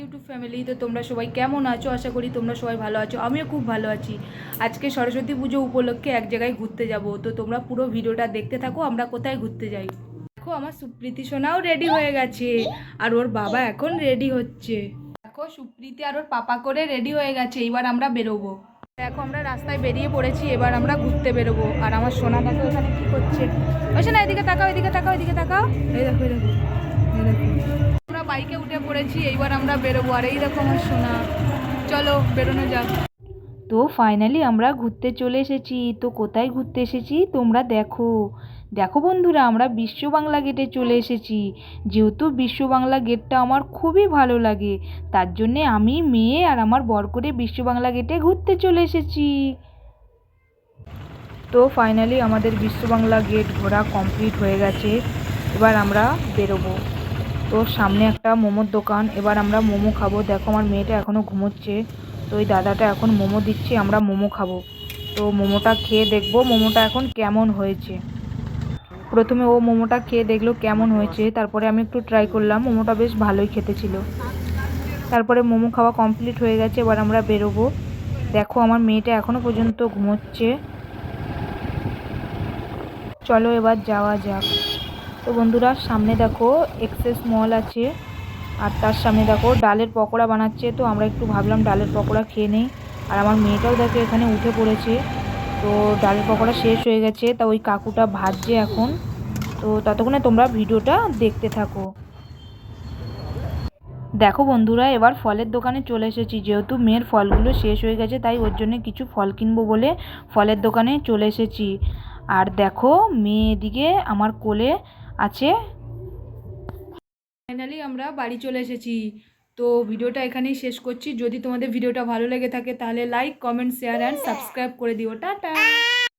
YouTube family তো তোমরা সবাই কেমন আছো? আশা করি তোমরা সবাই ভালো আছো। আমিও খুব ভালো আছি। আজকে সরস্বতী পুজো উপলক্ষে এক জায়গায় ঘুরতে যাব। তো তোমরা পুরো ভিডিওটা দেখতে থাকো, আমরা কোথায় ঘুরতে যাই? দেখো, আমার সুপ্রীতি সোনাও রেডি হয়ে গেছে। আর ওর বাবা এখন রেডি হচ্ছে। দেখো, সুপ্রীতি আর ওর পাপা করে রেডি হয়ে গেছে। এবার আমরা বেরোবো। দেখো, আমরা রাস্তায় বেরিয়ে পড়েছি। এবার আমরা ঘুরতে বেরোবো। আর আমার সোনা দেখো এখানে কি করছে। ওই না এদিকে তাকাও এদিকে তাকাও এদিকে তাকাও। এই দেখো এই দেখো বাইকে পড়েছি এইবার আমরা বেরোবো। আর এই দেখো আমার সোনা। চলো, বেরোনো যাক। তো ফাইনালি আমরা ঘুরতে চলে এসেছি। তো কোথায় ঘুরতে এসেছি? তোমরা দেখো। দেখো বন্ধুরা, আমরা বিশ্ব বাংলা গেটে চলে এসেছি। যেহেতু বিশ্ব বাংলা গেটটা আমার খুবই ভালো লাগে, তার জন্যে আমি, মেয়ে আর আমার বর করে বিশ্ব বাংলা গেটে ঘুরতে চলে এসেছি। তো ফাইনালি আমাদের বিশ্ব বাংলা গেট ঘোরা কমপ্লিট হয়ে গেছে। এবার আমরা বেরোবো। তো সামনে একটা মোমোর দোকান। এবার আমরা মোমো খাব। দেখো আমার মেয়েটা এখনও ঘুমোচ্ছে। তো ওই দাদাটা এখন মোমো দিচ্ছে, আমরা মোমো খাব। তো মোমোটা খেয়ে দেখব মোমোটা এখন কেমন হয়েছে। প্রথমে ও মোমোটা খেয়ে দেখল কেমন হয়েছে। তারপরে আমি একটু ট্রাই করলাম। মোমোটা বেশ ভালোই খেতে ছিল। তারপরে মোমো খাওয়া কমপ্লিট হয়ে গেছে। এবার আমরা বেরোবো। দেখো আমার মেয়েটা এখনও পর্যন্ত ঘুমোচ্ছে। চলো এবার যাওয়া যাক। তো বন্ধুরা, সামনে দেখো এক্সেস মল আছে আর তার সামনে দেখো ডালের পকোড়া বানাচ্ছে। তো আমরা একটু ভাবলাম ডালের পকোড়া খেয়ে নেই। আর আমার মেয়েটাও দেখো এখানে উঠে পড়েছে। তো ডালের পকোড়া শেষ হয়ে গেছে। তা ওই কাকুটা ভাজছে এখন। তো ততক্ষণে তোমরা ভিডিওটা দেখতে থাকো। দেখো বন্ধুরা, এবার ফলের দোকানে চলে এসেছি। যেহেতু মেয়ের ফলগুলো শেষ হয়ে গেছে, তাই ওর জন্য কিছু ফল কিনবো বলে ফলের দোকানে চলে এসেছি। আর দেখো মেয়ে এদিকে আমার কোলে আছে? ফাইনালি আমরা বাড়ি চলে এসেছি। তো ভিডিওটা এখানেই শেষ করছি। যদি তোমাদের ভিডিওটা ভালো লেগে থাকে তাহলে like comment share and subscribe করে দিও। টাটা!